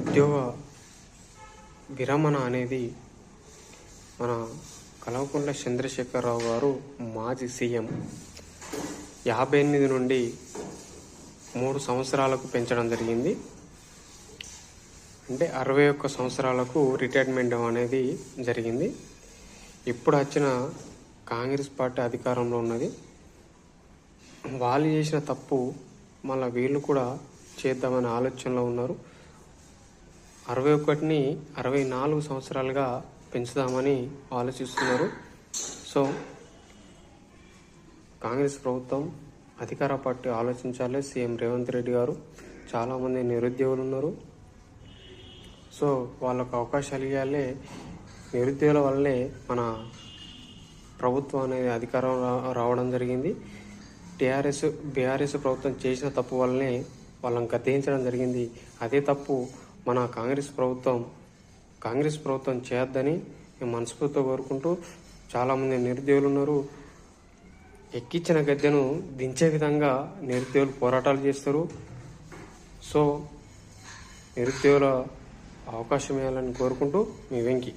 ఉద్యోగ విరమణ అనేది మన కల్వకుంట్ల చంద్రశేఖరరావు గారు మాజీ సీఎం. యాభై ఎనిమిది నుండి మూడు సంవత్సరాలకు పెంచడం జరిగింది. అంటే అరవై ఒక్క సంవత్సరాలకు రిటైర్మెంట్ అనేది జరిగింది. ఇప్పుడు వచ్చిన కాంగ్రెస్ పార్టీ అధికారంలో ఉన్నది. వాళ్ళు చేసిన తప్పు మళ్ళీ వీళ్ళు కూడా చేద్దామనే ఆలోచనలో ఉన్నారు. అరవై ఒకటిని అరవై నాలుగు సంవత్సరాలుగా పెంచుదామని ఆలోచిస్తున్నారు. సో కాంగ్రెస్ ప్రభుత్వం అధికార పార్టీ ఆలోచించాలి. సీఎం రేవంత్ రెడ్డి గారు చాలామంది నిరుద్యోగులు ఉన్నారు. సో వాళ్ళకు అవకాశాలు ఇవ్వాలి. నిరుద్యోగుల వల్లే మన ప్రభుత్వం అనేది అధికారం రా- రావడం జరిగింది. టీఆర్ఎస్ బీఆర్ఎస్ ప్రభుత్వం చేసిన తప్పు వల్లనే వాళ్ళని గద్దెంచడం జరిగింది. అదే తప్పు మన కాంగ్రెస్ ప్రభుత్వం కాంగ్రెస్ ప్రభుత్వం చేయొద్దని మేము కోరుకుంటూ చాలామంది నిరుద్యోగులు ఉన్నారు. ఎక్కించిన గద్దెను దించే విధంగా నిరుద్యోగులు పోరాటాలు చేస్తారు. సో నిరుద్యోగుల అవకాశం ఇవ్వాలని కోరుకుంటూ మీ వెంకి.